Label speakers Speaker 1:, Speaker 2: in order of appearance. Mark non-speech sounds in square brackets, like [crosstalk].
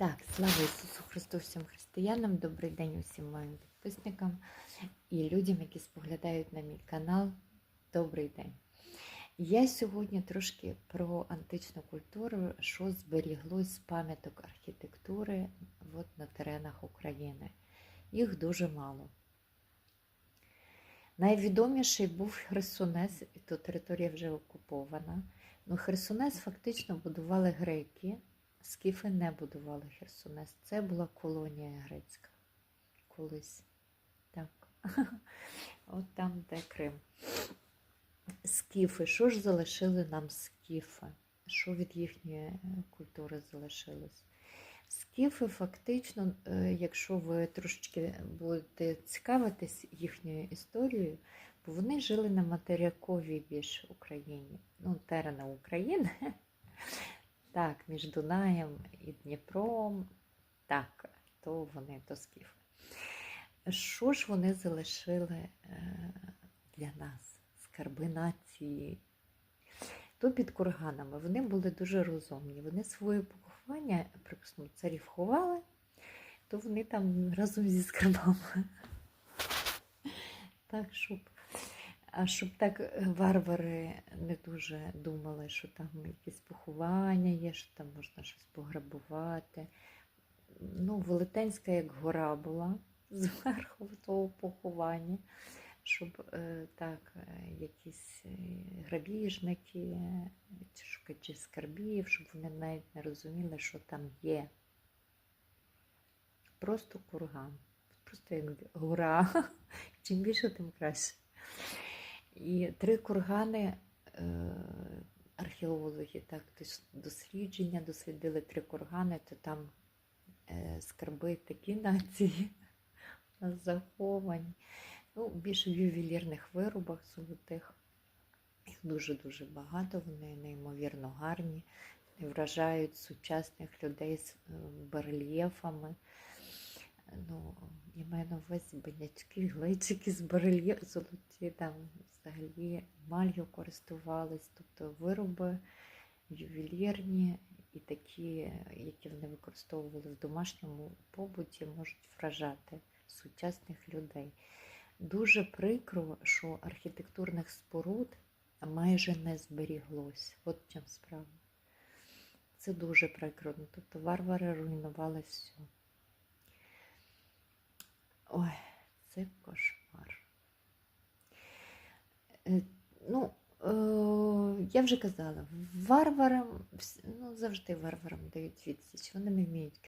Speaker 1: Так, слава Ісусу Христу, всім християнам, добрий день усім моїм підписникам і людям, які споглядають на мій канал. Добрий день. Я сьогодні трошки про античну культуру, що зберіглось з пам'яток архітектури от, на теренах України. Їх дуже мало. Найвідоміший був Херсонес, і то територія вже окупована. Ну, Херсонес фактично будували греки. Скіфи не будували Херсонес. Це була колонія грецька колись. Так. [laughs] От там, де Крим. Скіфи. Що ж залишили нам скіфи? Що від їхньої е, культури залишилось? Скіфи фактично, е, якщо ви трошечки будете цікавитись їхньою історією, бо вони жили на материковій більш Україні. Ну, терена України. [laughs] Так, між Дунаєм і Дніпром, так, то вони то скіфи. Що ж вони залишили е, для нас, скарби нації? То під курганами вони були дуже розумні. Вони своє поховання, припустимо, царів ховали, то вони там разом зі скарбами. Так, щоб а щоб так е, варвари не дуже думали, що там якісь поховання є, що там можна щось пограбувати. Ну, Велетенська як гора була [laughs] зверху того поховання, щоб е, так, е, якісь грабіжники чи скарбів, щоб вони навіть не розуміли, що там є. Просто курган. Просто як гора. [laughs] Чим більше, тим краще. І три кургани е, археологи так дослідження дослідили три кургани, то там е, скарби такі нації [laughs] заховані. Ну, більше в ювелірних виробах золотих. Їх дуже-дуже багато, вони неймовірно гарні, вражають сучасних людей з е, барельєфами. Ну, я маю на увазі банячки, глечики з барельєф золоті, там взагалі малью користувались, тобто вироби ювелірні і такі, які вони використовували в домашньому побуті, можуть вражати сучасних людей. Дуже прикро, що архітектурних споруд майже не зберіглось. От в чому справа. Це дуже прикро. Ну, Тобто варвари руйнували все. Ой, це кошмар. Е, Ну, е, я вже казала, варварам, ну, завжди варварам дають відсіч, вони не вміють